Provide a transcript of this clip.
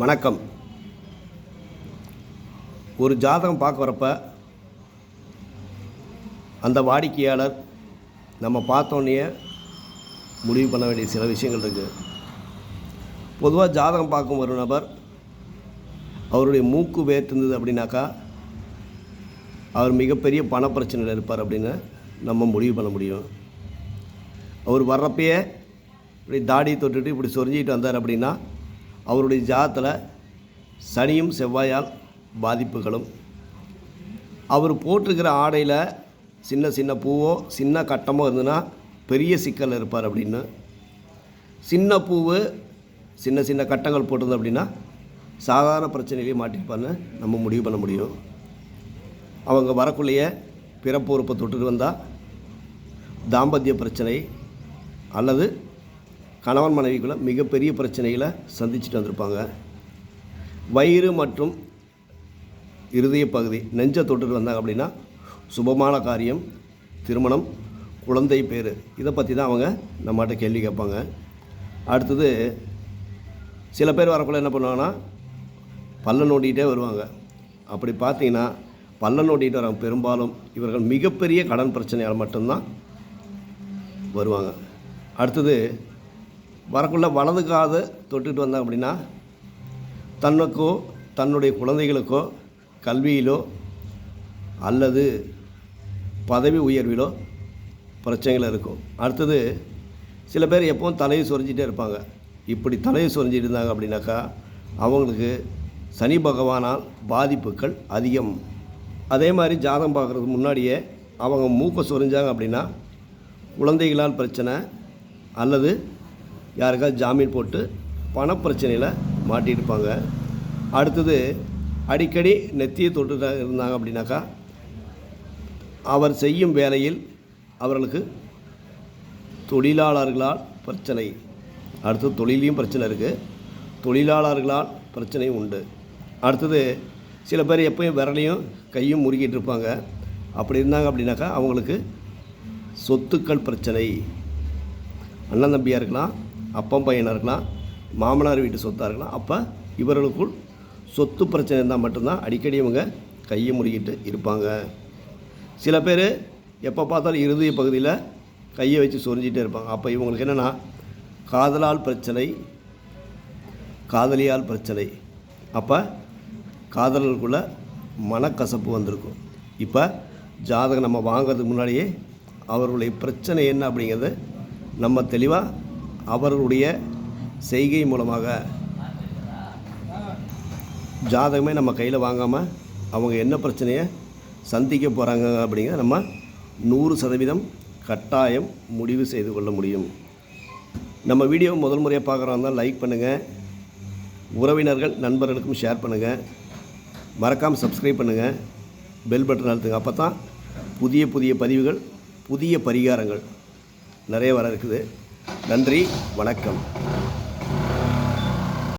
வணக்கம். ஒரு ஜாதகம் பார்க்க வரப்ப அந்த வாடிக்கையாளர் நம்ம பார்த்தோன்னே முடிவு பண்ண வேண்டிய சில விஷயங்கள் இருக்குது பொதுவாக ஜாதகம் பார்க்கும் ஒரு நபர் அவருடைய மூக்கு வேர்த்திருந்தது அப்படின்னாக்கா அவர் மிகப்பெரிய பணப்பிரச்சனையில் இருப்பார் அப்படின்னு நம்ம முடிவு பண்ண முடியும். அவர் வர்றப்பயே இப்படி தாடி தொட்டுட்டு இப்படி சொரிஞ்சிக்கிட்டு வந்தார் அப்படின்னா அவருடைய ஜாதத்தில் சனியும் செவ்வாயால் பாதிப்புகளும். அவர் போட்டிருக்கிற ஆடையில் சின்ன சின்ன பூவோ சின்ன கட்டமோ இருந்ததுன்னா பெரிய சிக்கல் இருப்பார் அப்படின்னு. சின்ன பூவு சின்ன சின்ன கட்டங்கள் போட்டிருந்தது அப்படின்னா சாதாரண பிரச்சனையிலேயே மாட்டிருப்பார்னு நம்ம முடிவு பண்ண முடியும். அவங்க வரக்குள்ளேயே பிறப்பு உறுப்பை தொட்டுட்டு வந்தால் தாம்பத்திய பிரச்சனை அல்லது கணவன் மனைவிக்குள்ள மிகப்பெரிய பிரச்சனைகளை சந்திச்சுட்டு வந்திருப்பாங்க. வயிறு மற்றும் இருதய பகுதி நெஞ்ச தொட்டுட்டு வந்தாங்க அப்படின்னா சுபமான காரியம் திருமணம் குழந்தை பேர். இதை பற்றி தான் அவங்க நம்மகிட்ட கேள்வி கேட்பாங்க. அடுத்தது சில பேர் வரக்குள்ள என்ன பண்ணுவாங்கன்னா பல்ல நோண்டிகிட்டே வருவாங்க. அப்படி பார்த்தீங்கன்னா பல்ல நோண்டிகிட்டு வர பெரும்பாலும் இவர்கள் மிகப்பெரிய கடன் பிரச்சனையால் மட்டும்தான் வருவாங்க. அடுத்தது வரக்குள்ள வலது காது தொட்டுட்டு வந்தாங்க அப்படின்னா தனக்கோ தன்னுடைய குழந்தைகளுக்கோ கல்வியிலோ அல்லது பதவி உயர்விலோ பிரச்சனைகள் இருக்கும். அடுத்தது சில பேர் எப்பவும் தலையை சொரிஞ்சிட்டே இருப்பாங்க. இப்படி தலையை சொரிஞ்சிட்டு இருந்தாங்க அப்படின்னாக்கா அவங்களுக்கு சனி பகவானால் பாதிப்புகள் அதிகம். அதே மாதிரி ஜாதகம் பார்க்குறதுக்கு முன்னாடியே அவங்க மூக்கை சொரிஞ்சாங்க அப்படின்னா குழந்தைகளால் பிரச்சனை அல்லது யாருக்காவது ஜாமீன் போட்டு பணப்பிரச்சனையில் மாட்டியிருப்பாங்க. அடுத்தது அடிக்கடி நெத்தியை தொட்டு இருந்தாங்க அப்படின்னாக்கா அவர் செய்யும் வேலையில் அவர்களுக்கு தொழிலாளர்களால் பிரச்சனை. அடுத்தது தொழிலையும் பிரச்சனை இருக்குது தொழிலாளர்களால் பிரச்சனையும் உண்டு. அடுத்தது சில பேர் எப்பயும் விரலையும் கையும் முறுக்கிட்டு இருப்பாங்க. அப்படி இருந்தாங்க அப்படின்னாக்கா அவங்களுக்கு சொத்துக்கள் பிரச்சனை. அண்ணன் தம்பியாக இருக்கலாம் அப்பம் பையனாக இருக்கலாம் மாமனார் வீட்டு சொத்தாக இருக்கலாம். அப்போ இவர்களுக்குள் சொத்து பிரச்சனை இருந்தால் மட்டும்தான் அடிக்கடி இவங்க கையை முடிக்கிட்டு இருப்பாங்க. சில பேர் எப்போ பார்த்தாலும் இருதய பகுதியில் கையை வச்சு சொரிஞ்சிட்டே இருப்பாங்க. அப்போ இவங்களுக்கு என்னென்னா காதலால் பிரச்சனை காதலியால் பிரச்சனை. அப்போ காதலர்களுக்குள்ள மனக்கசப்பு வந்திருக்கும். இப்போ ஜாதகம் நம்ம வாங்குறதுக்கு முன்னாடியே அவர்களுடைய பிரச்சனை என்ன அப்படிங்கிறத நம்ம தெளிவாக அவர்களுடைய செய்கை மூலமாக ஜாதகமே நம்ம கையில் வாங்காமல் அவங்க என்ன பிரச்சனையை சந்திக்க போகிறாங்க அப்படிங்கிறத நம்ம நூறு சதவீதம் கட்டாயம் முடிவு செய்து கொள்ள முடியும். நம்ம வீடியோ முதல் முறையாக பார்க்குறவங்க தான் லைக் பண்ணுங்கள் உறவினர்கள் நண்பர்களுக்கும் ஷேர் பண்ணுங்கள் மறக்காமல் சப்ஸ்கிரைப் பண்ணுங்கள் பெல் பட்டன் அழுத்துங்க. அப்போ தான் புதிய புதிய பதிவுகள் புதிய பரிகாரங்கள் நிறைய வர இருக்குது. நன்றி வணக்கம்.